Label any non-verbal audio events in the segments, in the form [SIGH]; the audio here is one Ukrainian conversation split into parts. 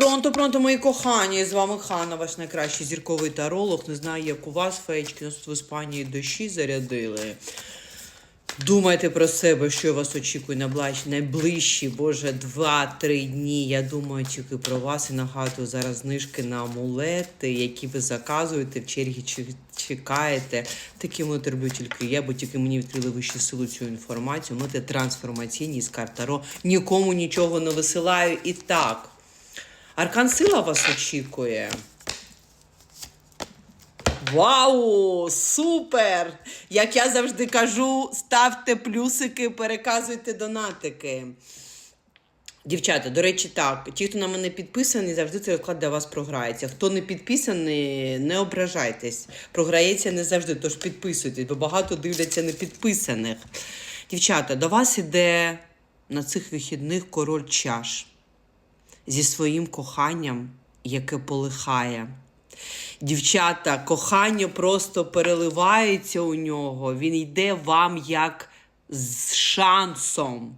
Пронто, пронто, мої кохані. З вами Хана, ваш найкращий зірковий таролог. Не знаю, як у вас, феєчки, нас в Іспанії дощі зарядили. Думайте про себе, що вас очікує найближчі, боже, 2-3 дні. Я думаю тільки про вас і нагадую зараз знижки на амулети, які ви заказуєте, в чергі чекаєте. Такими от роблю тільки я, бо тільки мені відкрили вищу силу цю інформацію. Ми трансформаційні з карт Таро. Нікому нічого не висилаю. І так. Аркан сила вас очікує. Вау! Супер! Як я завжди кажу, ставте плюсики, переказуйте донатики. Дівчата, до речі, так, ті, хто на мене підписаний, завжди цей розклад для вас програється. Хто не підписаний, не ображайтесь. Програється не завжди, тож підписуйтесь, бо багато дивляться непідписаних. Дівчата, до вас іде на цих вихідних король чаш зі своїм коханням, яке полихає. Дівчата, кохання просто переливається у нього. Він йде вам як з шансом.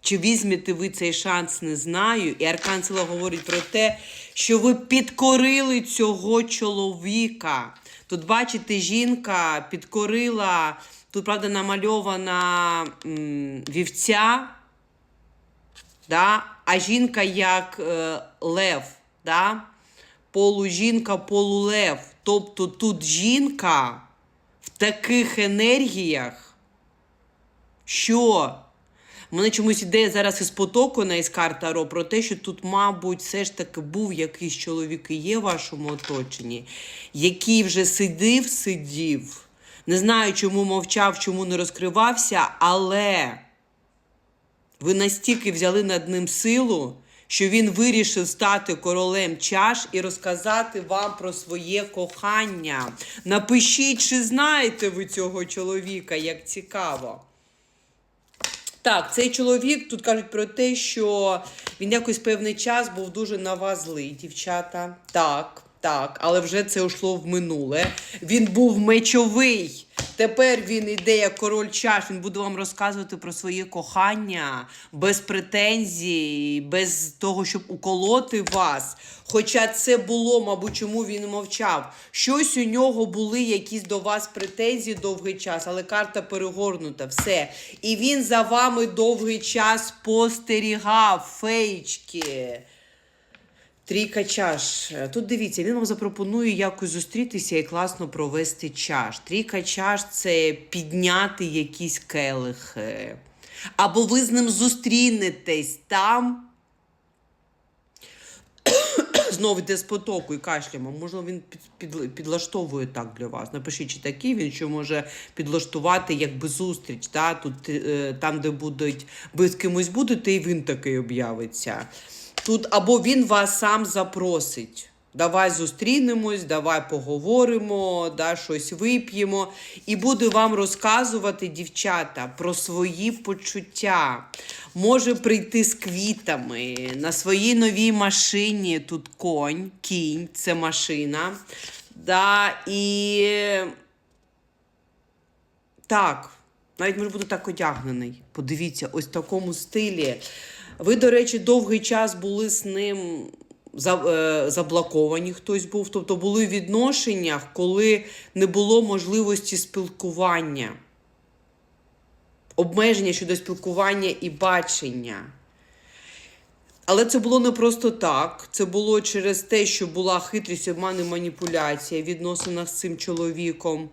Чи візьмете ви цей шанс, не знаю. І Аркан Сила говорить про те, що ви підкорили цього чоловіка. Тут, бачите, жінка підкорила, тут, правда, намальована м, вівця, да? а жінка як е, лев. Да? Полужінка, полулев. Тобто тут жінка в таких енергіях, що мене чомусь ідея зараз із потоку на із карт Таро про те, що тут, мабуть, все ж таки був якийсь чоловік і є в вашому оточенні, який вже сидів, сидів. Не знаю, чому мовчав, чому не розкривався, але ви настільки взяли над ним силу, що він вирішив стати королем чаш і розказати вам про своє кохання. Напишіть, чи знаєте ви цього чоловіка, як цікаво. Так, цей чоловік тут кажуть про те, що він якось певний час був дуже на вас злий, дівчата. Так, так, але вже це йшло в минуле. Він був мечовий. Тепер він іде як король чаш. Він буде вам розказувати про своє кохання без претензій, без того, щоб уколоти вас. Хоча це було, мабуть, чому він мовчав. Щось у нього були якісь до вас претензії довгий час, але карта перегорнута, все. І він за вами довгий час спостерігав, феєчки. Трійка чаш. Тут дивіться, він вам запропонує якось зустрітися і класно провести чаш. Трійка чаш це підняти якісь келихи. Або ви з ним зустрінетесь там. [COUGHS] Знову йде з потоку і кашляємо. Можливо, він під, під, підлаштовує так для вас. Напишіть, чи такий він, що може підлаштувати якби зустріч. Та? Тут, е, там, де будуть, ви з кимось будете, і він такий об'явиться. Тут або він вас сам запросить. Давай зустрінемось, давай поговоримо, да, щось вип'ємо. І буде вам розказувати, дівчата, про свої почуття. Може прийти з квітами на своїй новій машині. Тут конь, кінь, це машина. Да, і так, навіть може бути так одягнений. Подивіться, ось в такому стилі. Ви, до речі, довгий час були з ним е, заблоковані, хтось був. Тобто були в відношеннях, коли не було можливості спілкування, обмеження щодо спілкування і бачення. Але це було не просто так. Це було через те, що була хитрість, обман і маніпуляція в відносинах з цим чоловіком.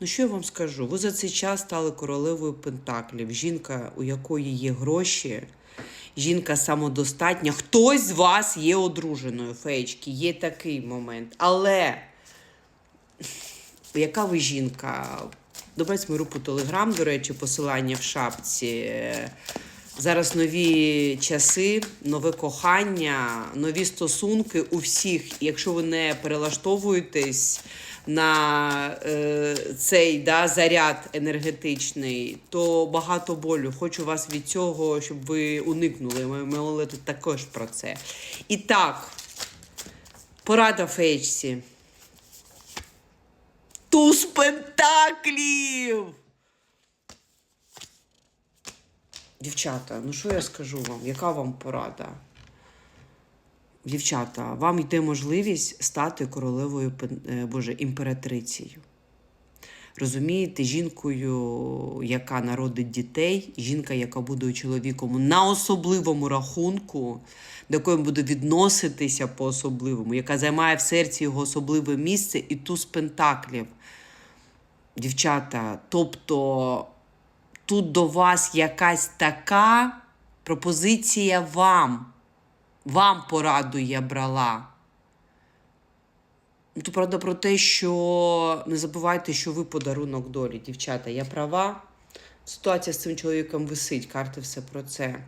Ну, що я вам скажу? Ви за цей час стали королевою Пентаклів. Жінка, у якої є гроші, жінка самодостатня. Хтось з вас є одруженою, феєчки, є такий момент. Але яка ви жінка? Добавте мою групу Телеграм, до речі, посилання в шапці. Зараз нові часи, нове кохання, нові стосунки у всіх. Якщо ви не перелаштовуєтесь на е, цей да, заряд енергетичний, то багато болю. Хочу вас від цього, щоб ви уникнули. Ми, тут також про це. І так, порада фейчці. Туз пентаклів! Дівчата, ну що я скажу вам? Яка вам порада? Дівчата, вам йде можливість стати королевою е, Боже, імператрицею. Розумієте, жінкою, яка народить дітей, жінка, яка буде чоловіком на особливому рахунку, до якої буде відноситися по-особливому, яка займає в серці його особливе місце і туз пентаклів. Дівчата, тобто тут до вас якась така пропозиція вам. Вам пораду я брала. Ну, то правда про те, що не забувайте, що ви подарунок долі, дівчата. Я права. Ситуація з цим чоловіком висить, карти все про це.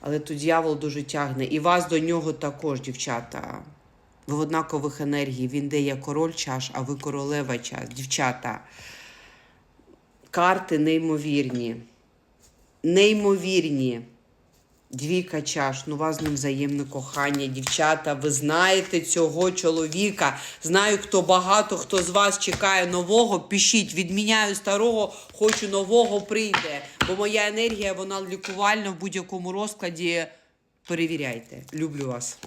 Але тут дьявол дуже тягне. І вас до нього також, дівчата. Ви в однакових енергії. Він де є король чаш, а ви королева чаш. Дівчата. Карти неймовірні. Неймовірні. Двійка чаш, ну вас з взаємне кохання, дівчата. Ви знаєте цього чоловіка. Знаю, хто багато, хто з вас чекає нового. Пишіть, відміняю старого, хочу нового прийде. Бо моя енергія, вона лікувальна в будь-якому розкладі. Перевіряйте. Люблю вас.